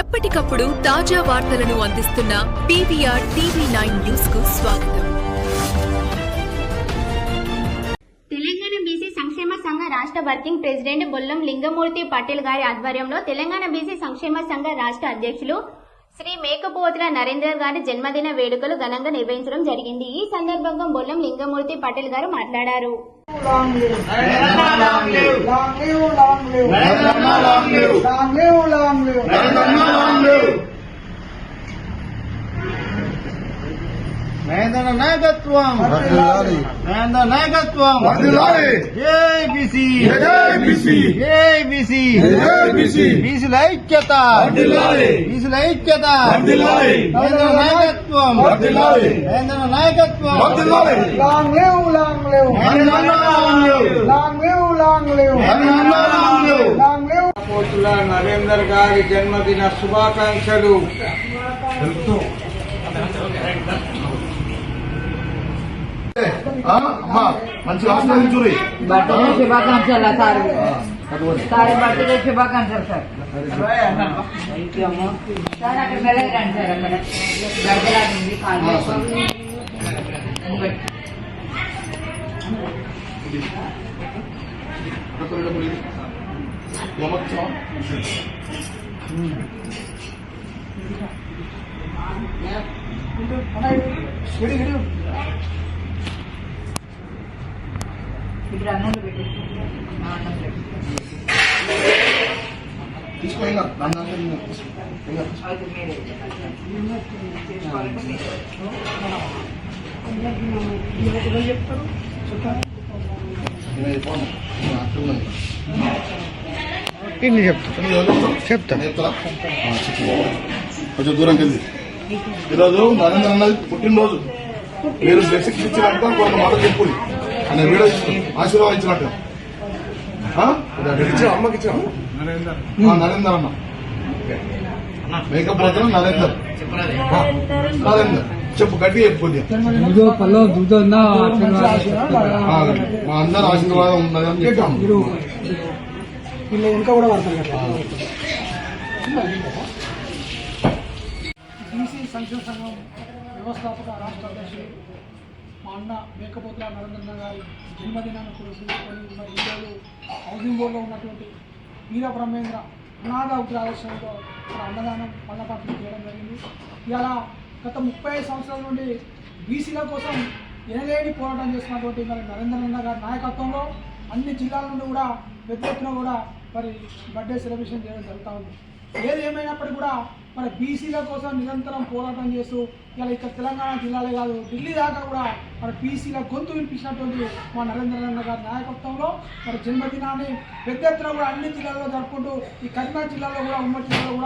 ఎప్పటికప్పుడు తాజా వార్తలను అందిస్తున్న పీవీఆర్ టీవీ నైన్ న్యూస్కు స్వాగతం. తెలంగాణ బీసీ సంక్షేమ సంఘ రాష్ట్ర వర్కింగ్ ప్రెసిడెంట్ బొల్లం లింగమూర్తి పటేల్ గారి ఆధ్వర్యంలో తెలంగాణ బీసీ సంక్షేమ సంఘ రాష్ట్ర అధ్యక్షులు శ్రీ మేకపోతుల నరేంద్ర గారి జన్మదిన వేడుకలు ఘనంగా నిర్వహించడం జరిగింది. ఈ సందర్భంగా బొల్లం లింగమూర్తి పటేల్ గారు మాట్లాడారు. Long live. Long live. Long live. Long live. Long live. Long live. Long live. Long live. Long live. Long live. Mahindra నాయకత్వం. మహేంద్ర నాయకత్వం. జై బీసీ జై బీసీ. బీసీల ఐక్యత. బీసీల ఐక్యత. మహేంద్ర నాయకత్వం. మహేంద్ర నాయకత్వం long live. Mahindra long live. Long live. పోతుల నరేందర్ గారి జన్మదిన శుభాకాంక్షలు ఆ, అమ్మా మంచి ఆస్వాదించురి బర్త్డే శుభాకాంక్షలు సార్ సార్ బర్త్డే శుభాకాంక్షలు సార్ సార్ అక్కడ మెల్లగా రండి సార్ అక్కడ గడపలాగింది కాలు ఇప్పుడు అన్నం పెట్టి అన్నం. అయితే మీరే మీరే. ఇన్ని చెప్తా. చెప్తా. కొంచెం దూరం వెళ్ళి ఈరోజు నరేంద్ర అన్నది పుట్టినరోజు. మీరు బ్లెస్సింగ్స్ ఇచ్చినట్టు కొంత మాట చెప్పు ఆయన వీడియో ఆశీర్వాదించినట్టు? అమ్మకి ఇచ్చిన నరేందర్. అన్న. మేకప్ పోతున్నా నరేందర్. నరేందర్. చెప్పు గట్టి చెప్పు కొద్దిగా. ఆ, మా అందరు ఆశీర్వాదం చెప్పాము ఇంకా కూడా పడతారు కదా. బీసీ సంక్షేమ సంఘం వ్యవస్థాపక రాష్ట్ర అధ్యక్షులు మా అన్న మేకపోతుల నరేంద్ర గారి జన్మదినాన్ని పురస్కరించుకొని మరి ఈరోజు హౌసింగ్ బోర్డులో ఉన్నటువంటి వీర బ్రహ్మేంద్ర అనాథ ఉగ్రాలస్యంలో అన్నదానం అన్నదానం పళ్ళపాట్లు చేయడం జరిగింది. ఇలా గత ముప్పై సంవత్సరాల నుండి బీసీల కోసం ఎనలేని పోరాటం చేసినటువంటి మరి నరేంద్ర గారి నాయకత్వంలో అన్ని జిల్లాల నుండి కూడా పెద్ద ఎత్తున కూడా మరి బర్త్డే సెలబ్రేషన్ చేయడం జరుగుతూ ఉంది. ఏది ఏమైనప్పటికీ కూడా మరి బీసీల కోసం నిరంతరం పోరాటం చేస్తూ ఇలా ఇక్కడ తెలంగాణ జిల్లాలే కాదు ఢిల్లీ దాకా కూడా మరి బీసీల గొంతు వినిపించినటువంటి మా నరేంద్ర అన్న గారి నాయకత్వంలో మరి జన్మదినాన్ని పెద్ద ఎత్తున కూడా అన్ని జిల్లాల్లో జరుపుకుంటూ ఈ కరీంనగర్ జిల్లాలో కూడా ఉమ్మడి జిల్లాలో కూడా